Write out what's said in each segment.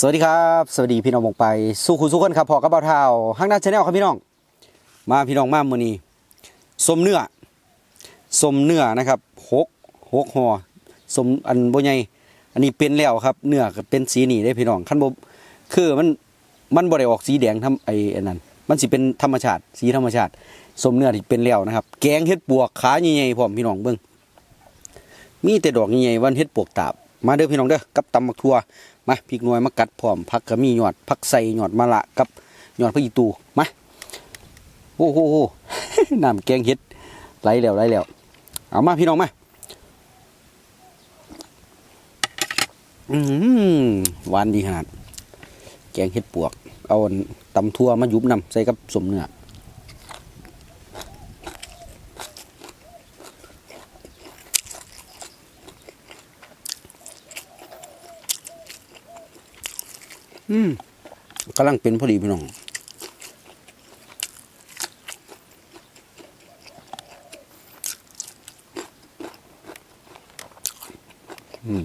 สวัสดีครับ สวัสดีพี่น้องวงไป สู้คุณสู้คนครับพอกับเบาเท้าห้างหน้าชาแนลครับพี่น้อง มาพี่น้องมามือนี้สมเนื้อสมเนื้อนะครับหกหกห่อสมอันโบใหญ่อันนี้เป็นแล้วครับ เนื้อก็เป็นสีนี่ได้พี่น้องขั้นบคือมันมันบ่ได้ออกสีแดงทำไอ้นั้นมันสิเป็นธรรมชาติ สีธรรมชาติสมเนื้อที่เป็นแล้วนะครับ แกงเฮ็ดปวกขาใหญ่ๆพร้อมพี่น้องเบิ่งมีแต่ดอกใหญ่ๆวันเฮ็ดปวกตาบมาเด้อพี่น้องเด้อกับตำมักทัว มาพริกหน่วยมากัดพร้อมผักก็มีหยอดผักใส่หยอดมะละกับหยอดพริกอีตูมาโอ้โหน้ำแกงเฮ็ดไหลแล้วไหลแล้วเอามาพี่น้องมาอืมหวานดีขนาด แกงเฮ็ดปวก เอาตำทั่วมายุบนำใส่กับสมเนื้อ กำลังเป็นพอดีพี่น้องอืม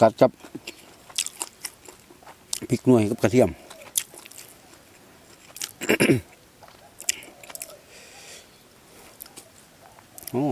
กัดกับพริกหน่วยกับกระเทียมโอ้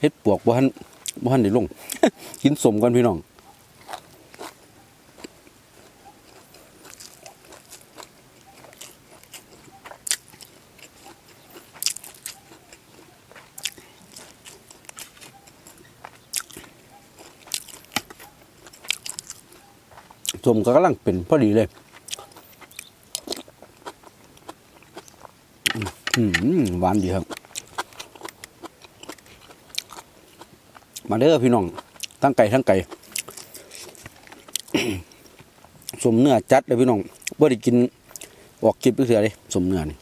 เฮ็ดปวกบ่ทันบ่ทันได้ลง กินสมกันพี่น้องสมก็กำลังเป็นพอดีเลยอืมหวานดีครับ มาเด้อพี่น้องทั้งไก่ทั้งไก่สมเนื้อจัดเลยพี่น้องบ่ได้กินออกกินไปเสือเลยสมเนื้อนี่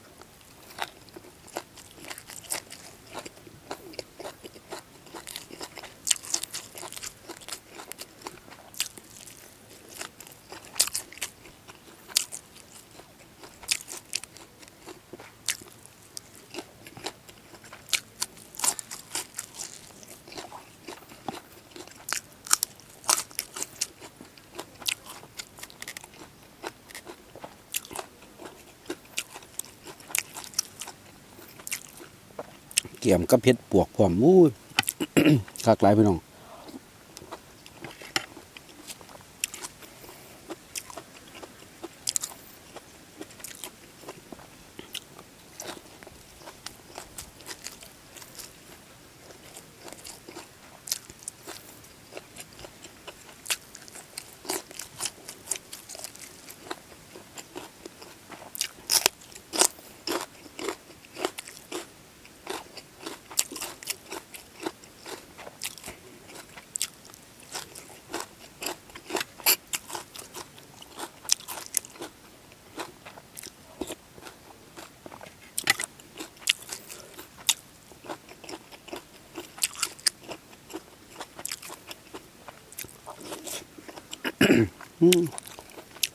เกี่ยมกับเพชรปวกพร้อมอู้คักหลายพี่น้อง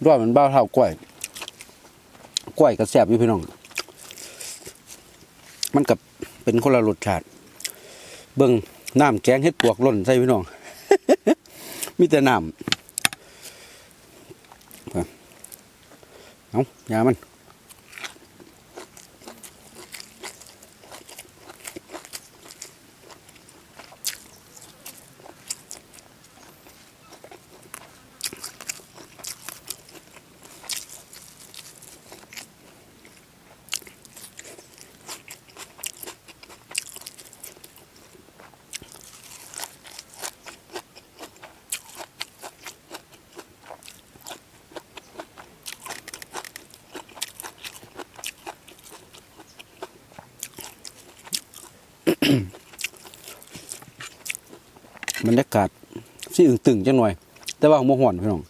ด้วยมันบ้าเท่ากล้วยกล้วยกระแซบอยู่พี่น้อง มันกับเป็นคนละรสชาติ เบิ้งน้ำแกงเฮ็ดปวกล้นใส่พี่น้อง มีแต่น้ำเอายามัน บรรยากาศสิอึงตึงจังหน่อย แต่ว่าโมห่อนพี่น้อง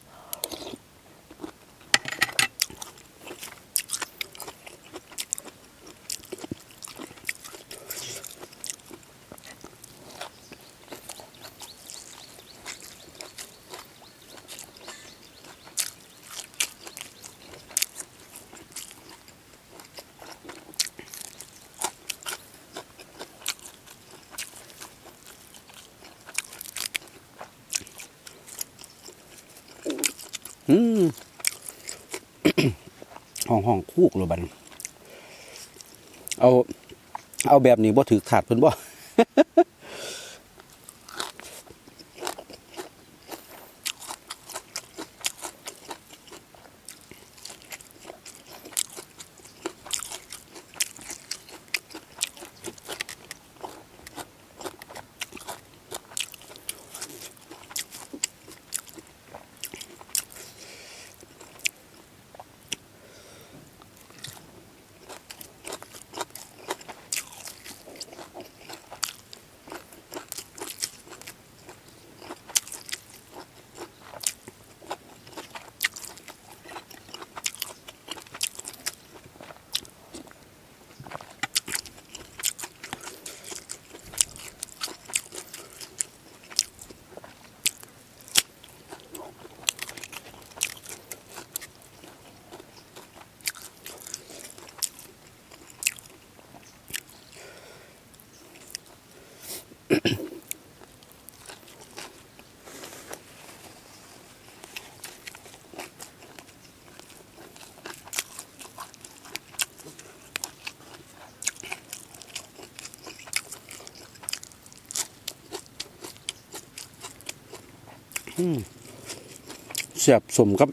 ห้องห้องคูกหรือบันเอา เอาแบบนี้บ่ถือขาดเพิ่นบ่ เสียบสมกับ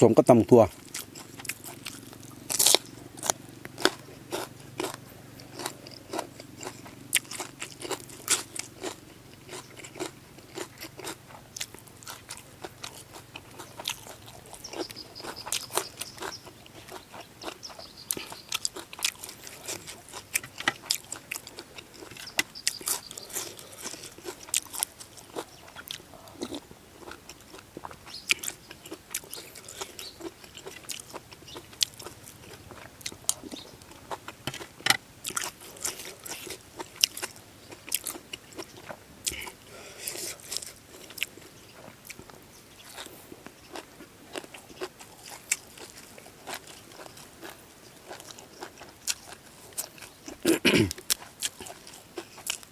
สมกับตำตัว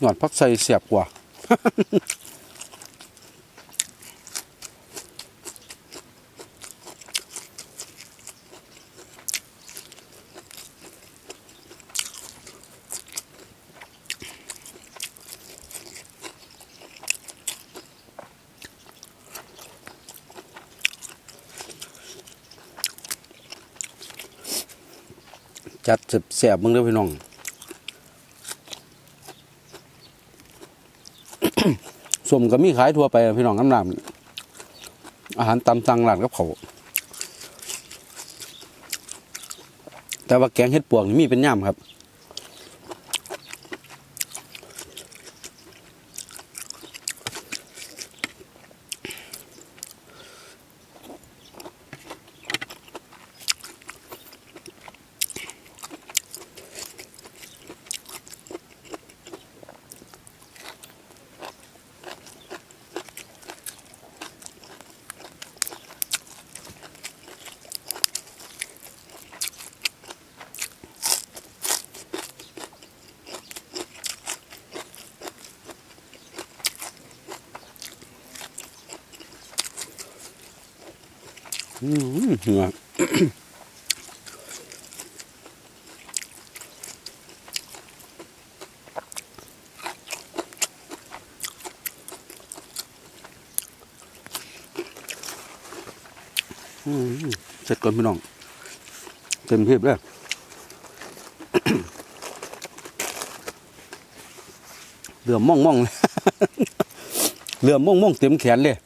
หนวดพักใส่เสียบกว่า จัดเสียบมึงเด้อพี่น้อง สมก็มีขายทั่วไปพี่น้องน้ำน้ำอาหารตามสั่งร้านกับเขาแต่ว่าแกงเห็ดปวกนี่มีเป็นย่ำครับ เหงื่ออืมเสร็จก่อนพี่น้อง เต็มเที่เลยเหลือมม่องม่องๆเลยเหลือมม่องม่องๆเต็มแขนเลย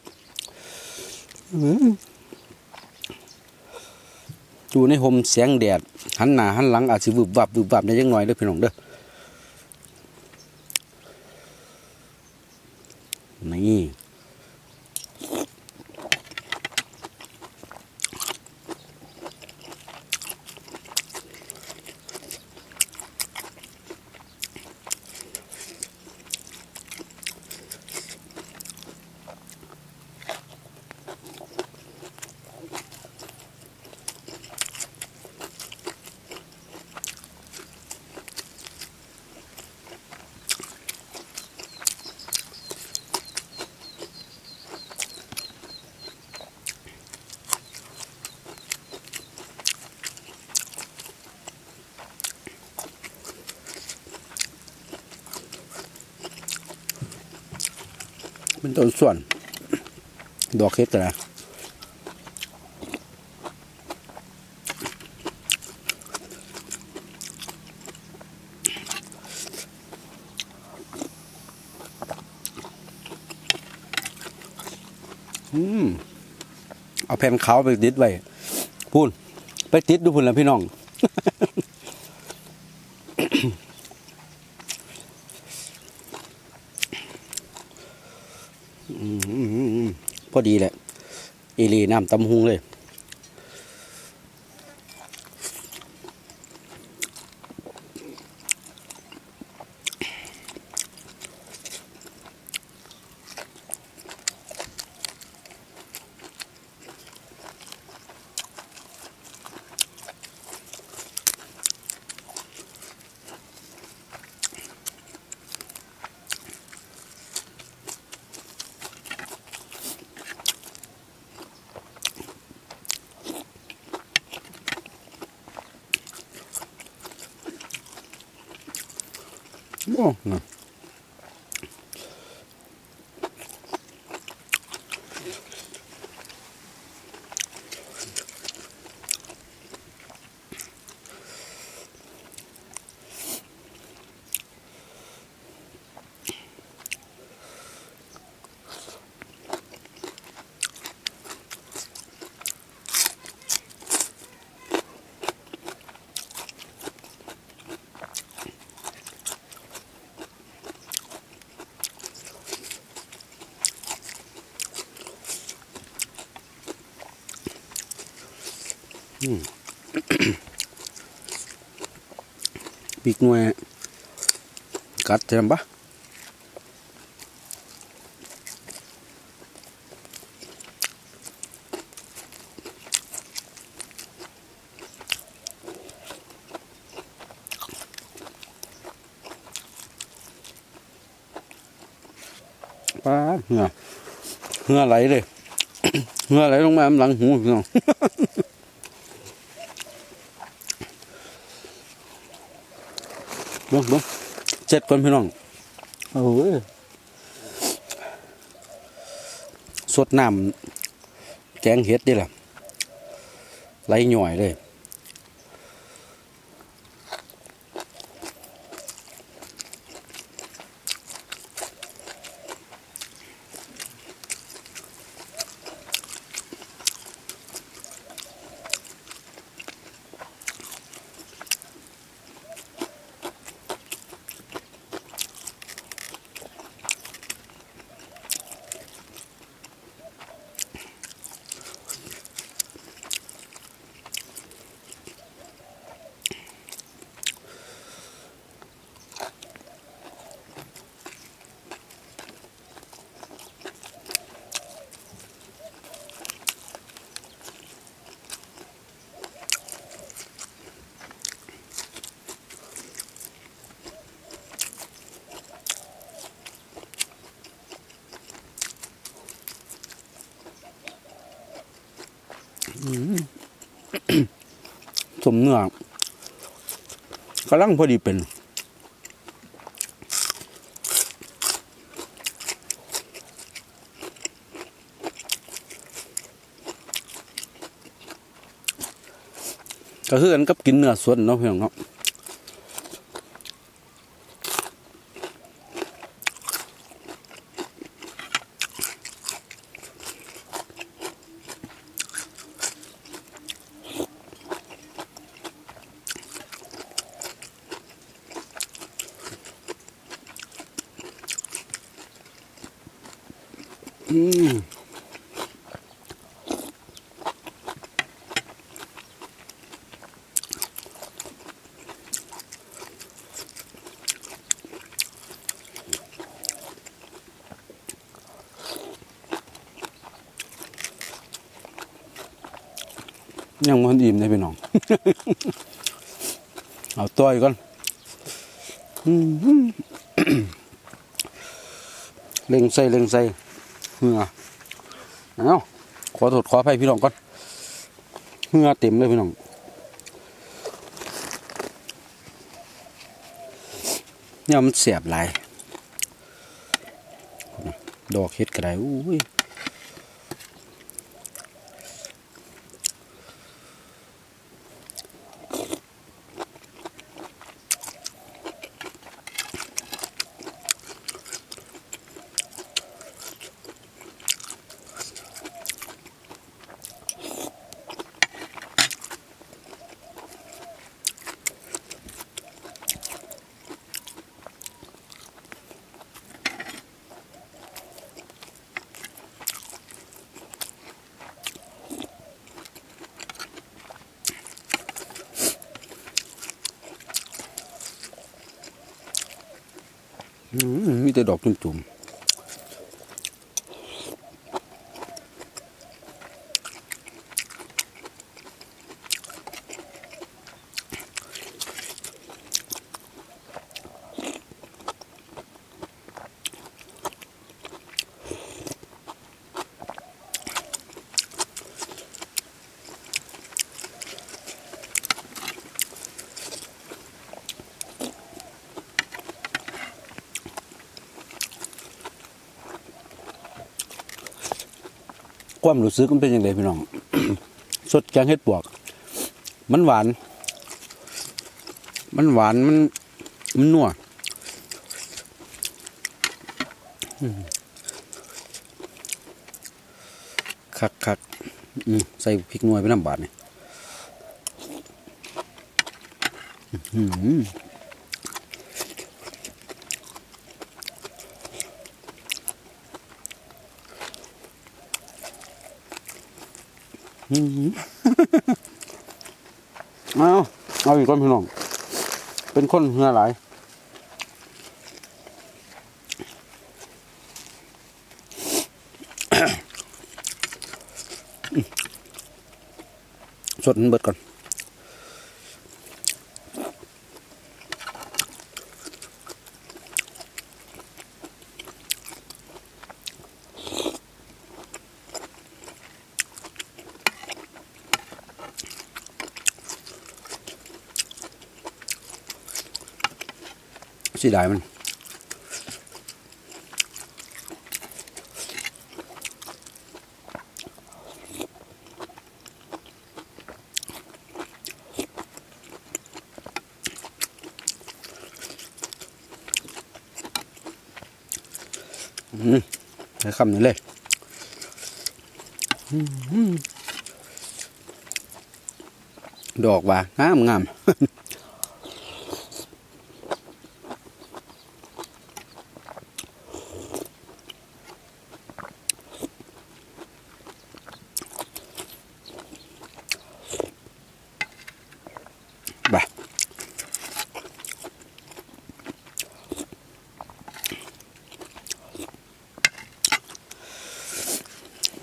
อยู่ในโฮมแสงแดดหันหน้าหันหลังอาจสิวึบวับวึบวับได้ยังน้อยเด้อพี่น้องเด้อ ต้นส่วน ดอกเฮ็ดกันะอืม เอาแผ่นขาวไปติดไว้พูนไปติดดูพุ่นแล้วพี่น้อง อืม พอดีแหละอีรีน้ำตำหุงเลย โอ้ กหน่วยกัดใช่ไหมปะป้าเหงื่อเหงื่อไหลเลยเหงื่อไหลลงมาหลังหูพี่น้อง บิ้งเบิ้งเจ็ดคนพี่น้องโอ้ยสดน้ำแกงเห็ดนี่แหละไหลหน่อยเลย สมเนื้อกำลังพอดีเป็นก็คือกันกับกินเนื้อสดเนาะพี่น้องเนาะ ยังมันอิ่มได้พี่น้อง เอาตัวอีกก่อนเล็งใส่เล็งใส่เหงื่อเอาขอโทษขออภัยพี่น้องก่อนเหงื่อเต็มเลยพี่น้องเนี่ยมันเสียบหลายดอกเฮ็ดก็ไดอุ้ย มีแต่ดอกจุ่มๆ ความรู้สึกมันเป็นยังไงพี่น้อง สดแกงเฮ็ดปวก มันหวาน มันหวานมันมันนัวคักคักใส่พริกนวยไปน้ำบาดนี่อหือ เอาเอาอีกคนพี่น้อง เป็นคนเหือหลายสดมันเบิดก่อน สียดายมันอืมใช้คำนี้เลยดอกว่างามงาม ไป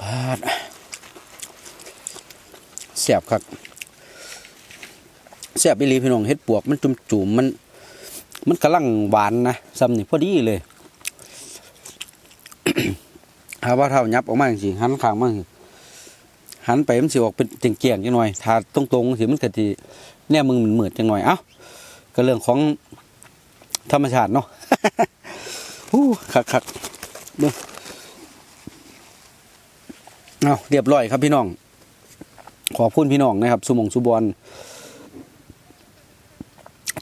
พาดเสียบ ครับเสียบอีหลีพี่น้องเฮ็ดปวกมันจุ่มจุมๆมัน มันกำลังหวานนะซ้ำนี่พอดีเลยถ้าว่าเท่ายับออกมาจริงหันข้างมาจังหันไปมันสิออกเป็นเกียงๆจังหน่อยถ้าตรงๆสิมันก็สิเนี่ยมึงเหมือนจังหน่อยเอ้าก็เรื่องของธรรมชาติเนาะฮู้คักๆเบิ่งเอาเรียบร้อยครับพี่น้อง ขอบคุณพี่น้องนะครับสุมงสุบอล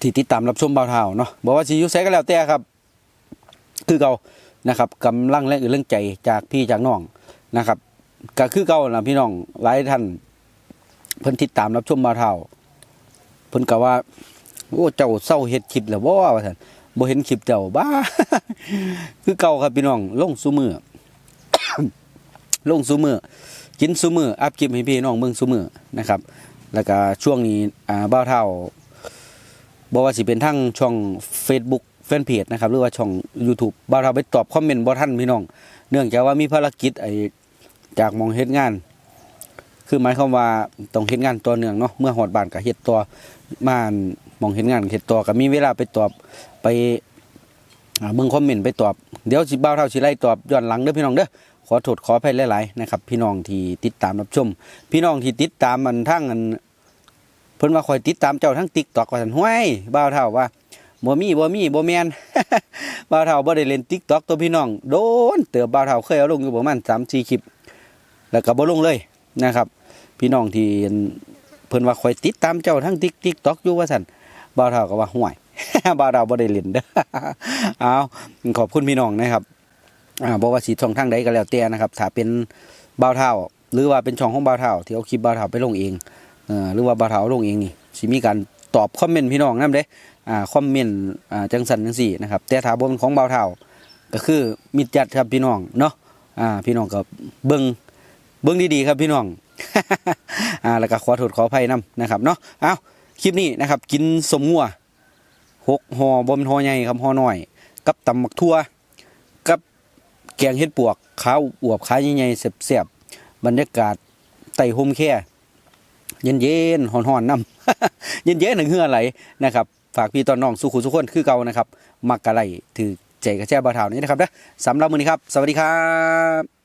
ที่ติดตามรับชมเบาเท่าเนาะบอกว่าสิอยุไซก็แล้วแต่ครับ คือเก่านะครับกำลังแรงอื่นเรื่องใจจากพี่จากน้องนะครับก็คือเก่านะพี่น้องหลายท่านเพิ่นติดตามรับชมเบาเท่าเพิ่นก็ว่าโอ้เจ้าเศร้าเฮ็ดคลิปแล้วบ่ว่าซั่นบ่เห็นคลิปเจ้าบ้า คือเก่าครับพี่น้องลงซุมือลงซุมือ กินซุมืออัพคลิปให้พี่น้องเบิ่งซุมือนะครับ แล้วก็ช่วงนี้อ่าบ้าวเท่าบ่ว่าสิเป็นทั้งช่อง Facebook แฟนเพจนะครับ หรือว่าช่อง YouTube บ้าวเท่าไปตอบคอมเมนต์บ่ทันพี่น้อง เนื่องจากว่ามีภารกิจไอจากมองเฮ็ดงาน คือหมายความว่าต้องเฮ็ดงานต่อเนื่องเนาะเมื่อฮอดบ้านก็เฮ็ดต่อมาหมองเห็นงานเห็ดต่อก็มีเวลาไปตอบไปเบิ่งคอมเมนต์ไปตอบ เดี๋ยวสิบ่าวเท่าสิไล่ตอบย้อนหลังเด้อพี่น้องเด้อ อโทษขออภัยหลายๆนะครับ พี่น้องที่ติดตามรับชม พี่น้องที่ติดตามมันทั้งอันเพิ่นว่าคอยติดตามเจ้าทั้ง TikTok ว่าซั่นห้วยบ่าวเท่าว่าบ่มีบ่มีบ่แมนบ่าวเฒ่าบ่ได้เล่น TikTok ตัวพี่น้องโดนเติบบ่าวเฒ่าเคยเอาลงอยู่ประมาณ3-4คลิป แล้วก็บ่ลงเลยนะครับ พี่น้องที่เพิ่นว่าคอยติดตามเจ้าทั้ง Tik TikTok อกยู่ว่าซั่นบ่าวเฒ่าก็ว่าห่วยบ่าวเฒ่าบ่ได้เล่นเด้อเอาขอบคุณพี่น้องนะครับ อ่าบ่ว่าสิช่องทางใดก็แล้วแต่นะครับถ้าเป็นบ่าวเฒ่า หรือว่าเป็นช่องของบ่าวเฒ่าที่เอาคลิปบ่าวเฒ่าไปลงเองเอ่อหรือว่าบ่าวเฒ่าลงเองนี่สิมีการตอบคอมเมนต์พี่น้องนำเด้อ่าคอมเมนต์อ่าจังสันจังซี่นะครับแต่ถ้าบ่เป็นของบ่าวเฒ่าก็คือมิตรจัดครับพี่น้องเนาะอ่าพี่น้องก็เบิ่งเบิ่งดีๆครับพี่น้องอ่าแล้วก็ขอโทษขออภัยนํนะครับเนาะเอาคลิปนี้นะครับ กินสมงัวหกหอบนหอใหญ่ครับห่อน้อย กับตำมักทั่ว แกงเห็ดปวกขาวอวบขาใหญ่ๆเสียบๆบรรยากาศไต่ห่มแค่ เย็นๆหอนๆน้ำเย็นเย็นหนึ่งเฮือไหลนะครับ ฝากพี่ตอนน้องสุขุสุขคนคือเก่านะครับ มักกะไหลถือใจกระแช่บาเทานี้นะครับนะสำหรับมือนี้ครับ สวัสดีครับ